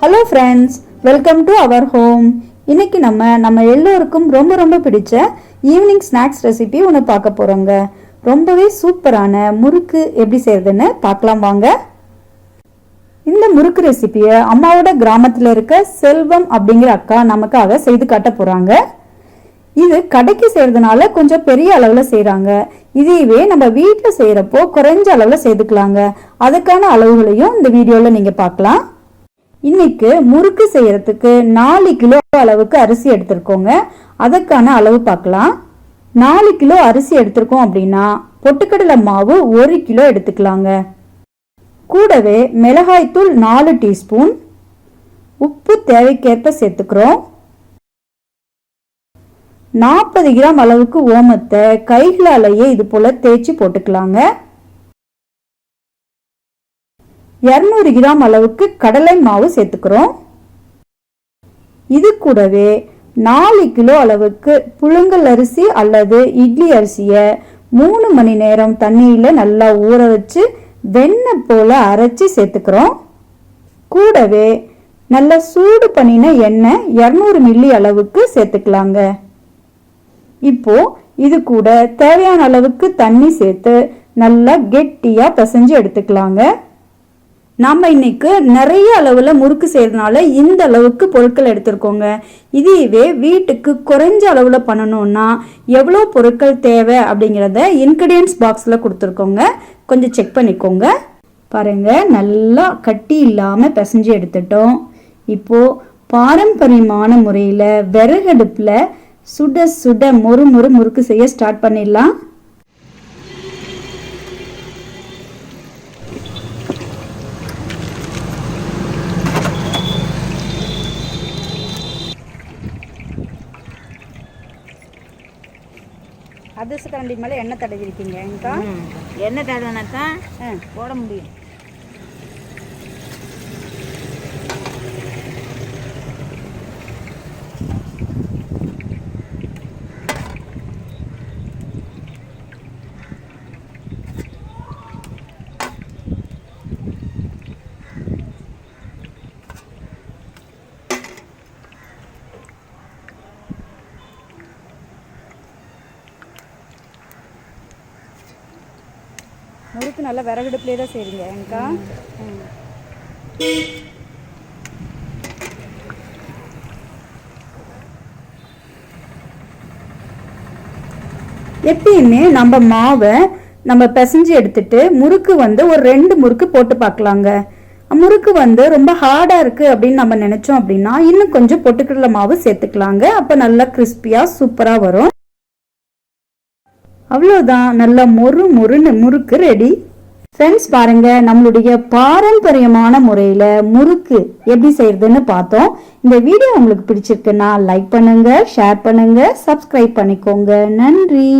Hello friends welcome to our home இன்னைக்கு நம்ம நம்ம எல்லோருக்கும் ரொம்ப ரொம்ப பிடிச்ச ஈவினிங் ஸ்நாக்ஸ் ரெசிபி ஒன்று பார்க்க போகிறோங்க ரொம்பவே சூப்பரான முறுக்கு எப்படி செய்யறதுன்னு பார்க்கலாம் வாங்க. இந்த முறுக்கு ரெசிபியை அம்மாவோட கிராமத்தில் இருக்க செல்வம் அப்படிங்கிற அக்கா நமக்காக செய்து காட்ட போகிறாங்க இது கடைக்கு செய்யறதுனால கொஞ்சம் பெரிய அளவில் செய்கிறாங்க இதையவே நம்ம வீட்டில் செய்கிறப்போ குறைஞ்ச அளவில் செய்துக்கலாங்க. அதுக்கான அளவுகளையும் இந்த வீடியோவில் நீங்கள் பார்க்கலாம். இன்னைக்கு முறுக்கு செய்யறதுக்கு நாலு கிலோ அளவுக்கு அரிசி எடுத்திருக்கோங்க. அதற்கான அளவு பார்க்கலாம். நாலு கிலோ அரிசி எடுத்திருக்கோம் அப்படின்னா பொட்டுக்கடலை மாவு ஒரு கிலோ எடுத்துக்கலாங்க. கூடவே மிளகாய்த்தூள் நாலு டீஸ்பூன். உப்பு தேவைக்கேற்ப சேர்த்துக்கிறோம். நாற்பது கிராம் அளவுக்கு ஓமத்தை கைகளாலேயே இது போல தேய்ச்சி போட்டுக்கலாங்க. இரநூறு கிராம் அளவுக்கு கடலை மாவு சேர்த்துக்கிறோம். இது கூடவே நாலு கிலோ அளவுக்கு புழுங்கல் அரிசி அல்லது இட்லி அரிசியை மூணு மணி நேரம் தண்ணியில் நல்லா ஊற வச்சு வெண்ணெய் போல அரைச்சி சேர்த்துக்கிறோம். கூடவே நல்லா சூடு பண்ணின எண்ணெய் இரநூறு மில்லி அளவுக்கு சேர்த்துக்கலாங்க. இப்போ இது கூட தேவையான அளவுக்கு தண்ணி சேர்த்து நல்லா கெட்டியாக பிசைஞ்சு எடுத்துக்கலாங்க. நாம் இன்னைக்கு நிறைய அளவில் முறுக்கு செய்கிறதுனால இந்த அளவுக்கு பொருட்கள் எடுத்திருக்கோங்க. இதுவே வீட்டுக்கு குறைஞ்ச அளவில் பண்ணணும்னா எவ்வளோ பொருட்கள் தேவை அப்படிங்கிறத இன்க்ரீடியன்ஸ் பாக்ஸில் கொடுத்துருக்கோங்க. கொஞ்சம் செக் பண்ணிக்கோங்க. பாருங்கள் நல்லா கட்டி இல்லாமல் பிசைஞ்சு எடுத்துட்டோம். இப்போது பாரம்பரியமான முறையில் விறகடுப்பில் சுட சுட மொறு மொறு முறுக்கு செய்ய ஸ்டார்ட் பண்ணிடலாம். அதிர்ச கரண்டி மேலே எண்ணெய் தடவி இருக்கீங்கக்கா ம். எண்ணெய் தடவினா தான் போட முடியும். முறுக்கு நல்லா விறகடுப்புலேயே தான் செய்கிறீங்க ஏங்கக்கா எப்பயுமே நம்ம மாவை நம்ம பிசைஞ்சு எடுத்துட்டு முறுக்கு வந்து ஒரு ரெண்டு முறுக்கு போட்டு பார்க்கலாங்க. முறுக்கு வந்து ரொம்ப ஹார்டா இருக்கு அப்படின்னு நம்ம நினைச்சோம் அப்படின்னா இன்னும் கொஞ்சம் பொட்டுக்கடலை மாவு சேர்த்துக்கலாங்க. அப்ப நல்லா கிறிஸ்பியா சூப்பரா வரும். அவ்வளோதான் நல்ல மொறு மொறுன்னு முறுக்கு ரெடி ஃப்ரெண்ட்ஸ் பாருங்க நம்மளுடைய பாரம்பரியமான முறையில முறுக்கு எப்படி செய்யறதுன்னு பார்த்தோம். இந்த வீடியோ உங்களுக்கு பிடிச்சிருக்குன்னா லைக் பண்ணுங்க ஷேர் பண்ணுங்க சப்ஸ்கிரைப் பண்ணிக்கோங்க. நன்றி.